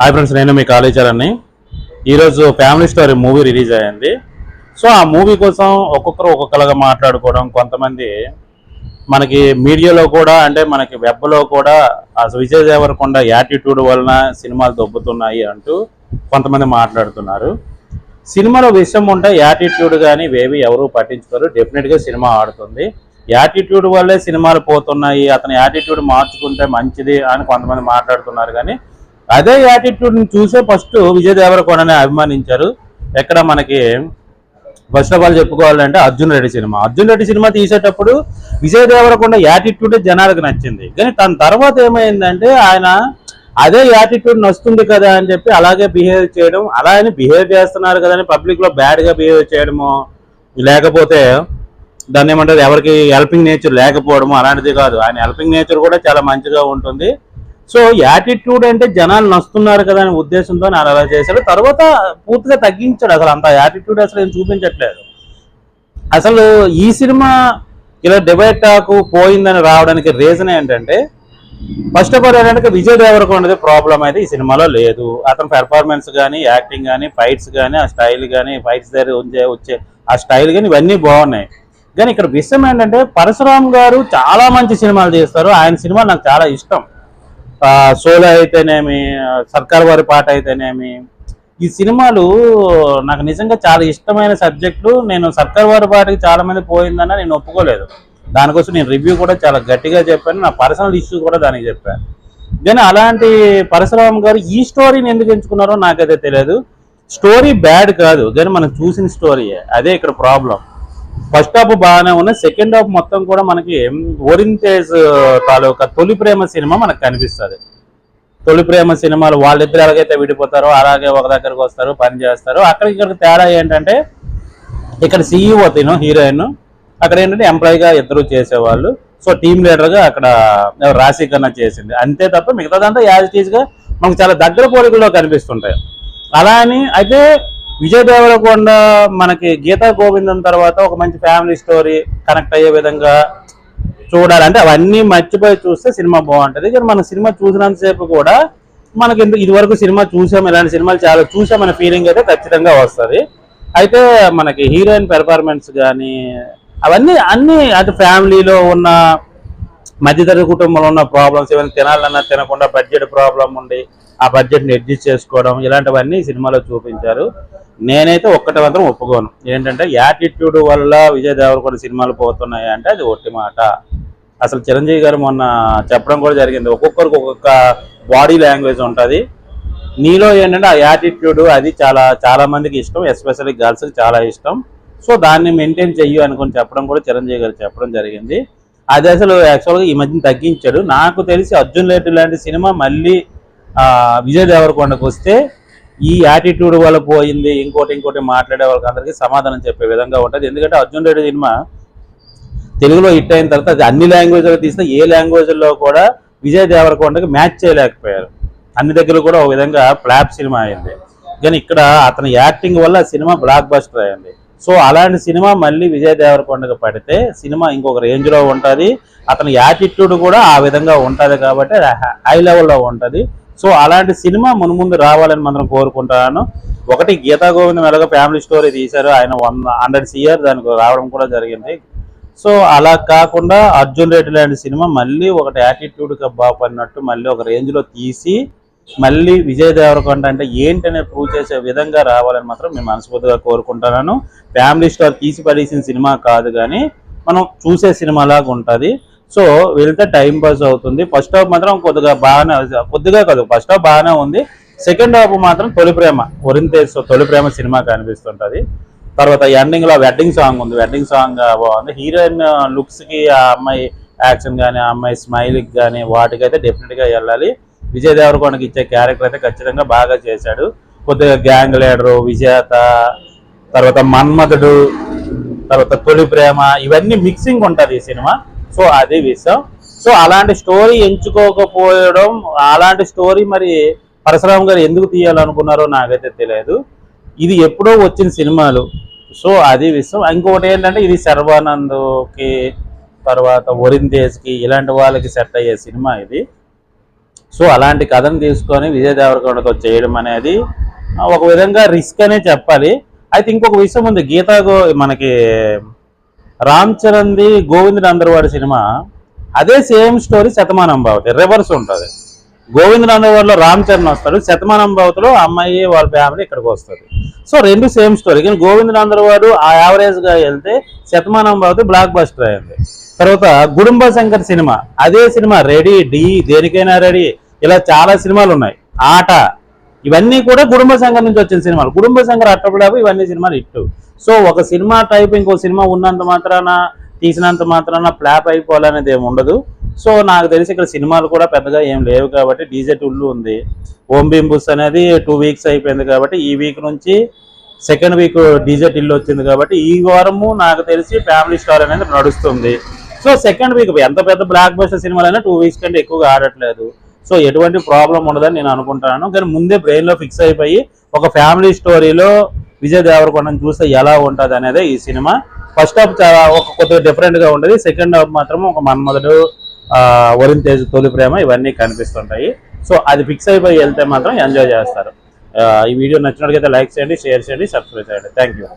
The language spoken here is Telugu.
హాయ్ ఫ్రెండ్స్ నేను మీ కాలేజీని ఈరోజు ఫ్యామిలీ స్టోరీ మూవీ రిలీజ్ అయ్యింది. సో ఆ మూవీ కోసం ఒక్కొక్కరు ఒక్కొక్కలాగా మాట్లాడుకోవడం కొంతమంది మనకి మీడియాలో కూడా అంటే మనకి వెబ్లో కూడా అసలు విజయ్ దేవరకొండ యాటిట్యూడ్ వలన సినిమాలు దొబ్బుతున్నాయి అంటూ కొంతమంది మాట్లాడుతున్నారు. సినిమాలో విషయం ఉంటే యాటిట్యూడ్ కానీ ఇవేవి ఎవరు పట్టించుకోరు. డెఫినెట్గా సినిమా ఆడుతుంది. యాటిట్యూడ్ వల్లే సినిమాలు పోతున్నాయి. అతని యాటిట్యూడ్ మార్చుకుంటే మంచిది అని కొంతమంది మాట్లాడుతున్నారు. కానీ అదే యాటిట్యూడ్ని చూసే ఫస్ట్ విజయ్ దేవరకొండని అభిమానించారు. ఎక్కడ మనకి ఫస్ట్ ఆఫ్ ఆల్ చెప్పుకోవాలంటే అర్జున్ రెడ్డి సినిమా. అర్జున్ రెడ్డి సినిమా తీసేటప్పుడు విజయ్ దేవరకొండ యాటిట్యూడ్ జనాలకు నచ్చింది. కానీ తన తర్వాత ఏమైందంటే ఆయన అదే యాటిట్యూడ్ నస్తుంది కదా అని చెప్పి అలాగే బిహేవ్ చేయడం అలా అని బిహేవ్ చేస్తున్నారు కదా అని పబ్లిక్లో బ్యాడ్గా బిహేవ్ చేయడము లేకపోతే దాన్ని ఏమంటారు ఎవరికి హెల్పింగ్ నేచర్ లేకపోవడము అలాంటిది కాదు. ఆయన హెల్పింగ్ నేచర్ కూడా చాలా మంచిగా ఉంటుంది. సో యాటిట్యూడ్ అంటే జనాలు నస్తున్నారు కదా అనే ఉద్దేశంతో నేను అలా చేశాడు. తర్వాత పూర్తిగా తగ్గించాడు అసలు అంత యాటిట్యూడ్ అసలు ఏం చూపించట్లేదు. అసలు ఈ సినిమా ఇలా డిబేట్ టాకు పోయిందని రావడానికి రీజన్ ఏంటంటే ఫస్ట్ ఆఫ్ ఆల్ ఏంటంటే విజయ్ దేవరకొండది ప్రాబ్లం అయితే ఈ సినిమాలో లేదు. అతని పెర్ఫార్మెన్స్ కానీ యాక్టింగ్ కానీ ఫైట్స్ కానీ ఆ స్టైల్ కానీ ఫైట్స్ దగ్గర ఉంచే వచ్చే ఆ స్టైల్ కానీ ఇవన్నీ బాగున్నాయి. కానీ ఇక్కడ విషయం ఏంటంటే పరశురామ్ గారు చాలా మంచి సినిమాలు చేస్తారు. ఆయన సినిమా నాకు చాలా ఇష్టం. సోలో అయితేనేమి సర్కార్ వారి పాట అయితేనేమి. ఈ సినిమాలు నాకు నిజంగా చాలా ఇష్టమైన సబ్జెక్టు నేను సర్కార్ వారి పాటకి చాలా మంది పోయిందన్న నేను ఒప్పుకోలేదు. దానికోసం నేను రివ్యూ కూడా చాలా గట్టిగా చెప్పాను. నా పర్సనల్ ఇష్యూ కూడా దానికి చెప్పాను. కానీ అలాంటి పరశురామ్ గారు ఈ స్టోరీని ఎందుకు ఎంచుకున్నారో నాకైతే తెలియదు. స్టోరీ బ్యాడ్ కాదు. కానీ మనం చూసిన స్టోరీయే. అదే ఇక్కడ ప్రాబ్లం. ఫస్ట్ హాఫ్ బాగానే ఉన్నాయి సెకండ్ హాఫ్ మొత్తం కూడా మనకి ఓరింతేజ్ తాలూకా తొలి ప్రేమ సినిమా మనకు కనిపిస్తుంది. తొలి ప్రేమ సినిమాలు వాళ్ళిద్దరు ఎలాగైతే విడిపోతారో అలాగే ఒక దగ్గరకు వస్తారు పని చేస్తారు. అక్కడ ఇక్కడికి తేడా ఏంటంటే ఇక్కడ సీఈఓ తిను హీరోయిన్. అక్కడ ఏంటంటే ఎంప్లాయీగా ఇద్దరు చేసేవాళ్ళు. సో టీమ్ లీడర్గా అక్కడ రాశీకరణ చేసింది. అంతే తప్ప మిగతాదంతా యాజ్ టీజ్గా మనకు చాలా దగ్గర పోలికల్లో కనిపిస్తుంటాయి. అలా అని అయితే విజయ్ దేవరకొండ మనకి గీతా గోవిందం తర్వాత ఒక మంచి ఫ్యామిలీ స్టోరీ కనెక్ట్ అయ్యే విధంగా చూడాలంటే అవన్నీ మర్చిపోయి చూస్తే సినిమా బాగుంటుంది. కానీ మన సినిమా చూసినంతసేపు కూడా మనకి ఇదివరకు సినిమా చూసాం ఇలాంటి సినిమాలు చాలా చూసామనే ఫీలింగ్ అయితే ఖచ్చితంగా వస్తుంది. అయితే మనకి హీరోయిన్ పెర్ఫార్మెన్స్ కానీ అవన్నీ అన్ని అటు ఫ్యామిలీలో ఉన్న మధ్యతరగతి కుటుంబంలో ఉన్న ప్రాబ్లమ్స్ ఏమైనా తినాలన్నా తినకుండా బడ్జెట్ ప్రాబ్లం ఉండి ఆ బడ్జెట్ని అడ్జస్ట్ చేసుకోవడం ఇలాంటివన్నీ సినిమాలో చూపించారు. నేనైతే ఒక్కటి మాత్రం ఒప్పుకోను. ఏంటంటే యాటిట్యూడ్ వల్ల విజయ్ దేవరకొండ సినిమాలు పోతున్నాయి అంటే అది ఒట్టి మాట. అసలు చిరంజీవి గారు మొన్న చెప్పడం కూడా జరిగింది. ఒక్కొక్కరికి ఒక్కొక్క బాడీ లాంగ్వేజ్ ఉంటుంది. నీలో ఏంటంటే ఆ యాటిట్యూడ్ అది చాలా చాలా మందికి ఇష్టం. ఎస్పెషల్లీ గర్ల్స్కి చాలా ఇష్టం. సో దాన్ని మెయింటైన్ చెయ్యు అనుకుని చెప్పడం కూడా చిరంజీవి గారు చెప్పడం జరిగింది. అది అసలు యాక్చువల్గా ఈ మధ్యన తగ్గించాడు. నాకు తెలిసి అర్జున్ రెడ్డి లాంటి సినిమా మళ్ళీ విజయ్ దేవరకొండకు వస్తే ఈ యాటిట్యూడ్ వల్ల పోయింది ఇంకోటి ఇంకోటి మాట్లాడే వాళ్ళకి అందరికీ సమాధానం చెప్పే విధంగా ఉంటుంది. ఎందుకంటే అర్జున్ రెడ్డి సినిమా తెలుగులో హిట్ అయిన తర్వాత అది అన్ని లాంగ్వేజ్లో తీస్తే ఏ లాంగ్వేజ్లో కూడా విజయ్ దేవరకొండకి మ్యాచ్ చేయలేకపోయారు. అన్ని దగ్గర కూడా ఒక విధంగా ఫ్లాప్ సినిమా అయింది. కానీ ఇక్కడ అతని యాక్టింగ్ వల్ల సినిమా బ్లాక్ బస్టర్ అయింది. సో అలాంటి సినిమా మళ్ళీ విజయ్ దేవరకొండకి పడితే సినిమా ఇంకొక రేంజ్లో ఉంటుంది. అతని యాటిట్యూడ్ కూడా ఆ విధంగా ఉంటుంది కాబట్టి హై లెవెల్లో ఉంటుంది. సో అలాంటి సినిమా మున్ముందు రావాలని మనం కోరుకుంటాను ఒకటి గీతా గోవిందం ఎలాగ ఫ్యామిలీ స్టోరీ తీశారు. ఆయన వన్ హండ్రెడ్ సిఆర్ దానికి రావడం కూడా జరిగింది. సో అలా కాకుండా అర్జున్ రెడ్డి లాంటి సినిమా మళ్ళీ ఒకటి యాటిట్యూడ్గా బాపడినట్టు మళ్ళీ ఒక రేంజ్లో తీసి మళ్ళీ విజయ్ దేవరకొండ అంటే ఏంటనే ప్రూవ్ చేసే విధంగా రావాలని మాత్రం మేము మనస్ఫూర్తిగా కోరుకుంటున్నాను. ఫ్యామిలీ స్టార్ తీసి పడేసిన సినిమా కాదు కానీ మనం చూసే సినిమా లాగా ఉంటుంది. సో వెళ్తే టైం పాస్ అవుతుంది. ఫస్ట్ హాఫ్ మాత్రం కొద్దిగా బాగానే కొద్దిగా కాదు ఫస్ట్ హాఫ్ బాగానే ఉంది. సెకండ్ హాఫ్ మాత్రం తొలి ప్రేమ వరింతేజ్ తొలి ప్రేమ సినిమా కనిపిస్తుంటది. తర్వాత ఎండింగ్లో వెడ్డింగ్ సాంగ్ ఉంది. వెడ్డింగ్ సాంగ్ బాగుంది. హీరోయిన్ లుక్స్కి ఆ అమ్మాయి యాక్షన్ కానీ ఆ అమ్మాయి స్మైల్ కానీ వాటికైతే డెఫినెట్గా వెళ్ళాలి. విజయ్ దేవరకొండకి ఇచ్చే క్యారెక్టర్ అయితే ఖచ్చితంగా బాగా చేశాడు. కొద్దిగా గ్యాంగ్ లీడరు విజేత తర్వాత మన్మథుడు తర్వాత తొలి ప్రేమ ఇవన్నీ మిక్సింగ్ ఉంటుంది ఈ సినిమా. సో అది విషయం. సో అలాంటి స్టోరీ ఎంచుకోకపోవడం అలాంటి స్టోరీ మరి పరశురామ్ గారు ఎందుకు తీయాలనుకున్నారో నాకైతే తెలియదు. ఇది ఎప్పుడో వచ్చిన సినిమాలు. సో అది విషయం. ఇంకొకటి ఏంటంటే ఇది శర్వానంద్కి తర్వాత వరుణ్ దేశ్కి ఇలాంటి వాళ్ళకి సెట్ అయ్యే సినిమా ఇది. సో అలాంటి కథను తీసుకొని విజయ్ దేవరకొండతో చేయడం అనేది ఒక విధంగా రిస్క్ అనే చెప్పాలి. అయితే ఇంకొక విషయం ఉంది. గీతకు మనకి రామ్ చరణ్ది గోవిందుడు అందరివాడి సినిమా అదే same story Shatamanam Bhavati reverse ఉంటుంది. గోవిందుడు అందరివాడిలో రామ్ చరణ్ వస్తాడు. శతమానం భావతిలో అమ్మాయి వాళ్ళ ఫ్యామిలీ ఇక్కడికి వస్తుంది. సో రెండు సేమ్ స్టోరీ. కానీ గోవిందుడు అందరివాడు ఆ యావరేజ్గా వెళ్తే శతమానం భావతి బ్లాక్ బస్టర్ అయింది. తర్వాత గుడుంబ శంకర్ సినిమా అదే సినిమా రెడీ డి దేనికైనా రెడీ. ఇలా చాలా సినిమాలు ఉన్నాయి. ఆట ఇవన్నీ కూడా కుటుంబ సంఘం నుంచి వచ్చిన సినిమాలు. కుటుంబ సంఘం అట్టబడాబు ఇవన్నీ సినిమాలు ఇట్టు సో ఒక సినిమా టైప్ ఇంకో సినిమా ఉన్నంత మాత్రాన తీసినంత మాత్రాన ఫ్లాప్ అయిపోవాలనేది ఏమి ఉండదు. సో నాకు తెలిసి ఇక్కడ సినిమాలు కూడా పెద్దగా ఏం లేవు కాబట్టి డీజే టుల్లు ఉంది. ఓం బింబుస్ అనేది టూ వీక్స్ అయిపోయింది కాబట్టి ఈ వీక్ నుంచి సెకండ్ వీక్ డీజే టిల్లు వచ్చింది కాబట్టి ఈ వారము నాకు తెలిసి ఫ్యామిలీ స్టార్ అనేది నడుస్తుంది. సో సెకండ్ వీక్ ఎంత పెద్ద బ్లాక్ బస్టర్ సినిమాలైనా టూ వీక్స్ కంటే ఎక్కువగా ఆడట్లేదు. సో ఎటువంటి ప్రాబ్లం ఉండదని నేను అనుకుంటున్నాను. కానీ ముందే బ్రెయిన్లో ఫిక్స్ అయిపోయి ఒక ఫ్యామిలీ స్టోరీలో విజయ్ దేవరకొండను చూస్తే ఎలా ఉంటుంది అనేది ఈ సినిమా. ఫస్ట్ హాఫ్ చాలా ఒక కొద్దిగా డిఫరెంట్గా ఉండదు సెకండ్ హాఫ్ మాత్రం ఒక మన్మధుడు వరుణ్ తేజ్ తొలి ప్రేమ ఇవన్నీ కనిపిస్తుంటాయి. సో అది ఫిక్స్ అయిపోయి వెళ్తే మాత్రం ఎంజాయ్ చేస్తారు. ఈ వీడియో నచ్చినట్టుగా లైక్ చేయండి షేర్ చేయండి సబ్స్క్రైబ్ చేయండి. Thank you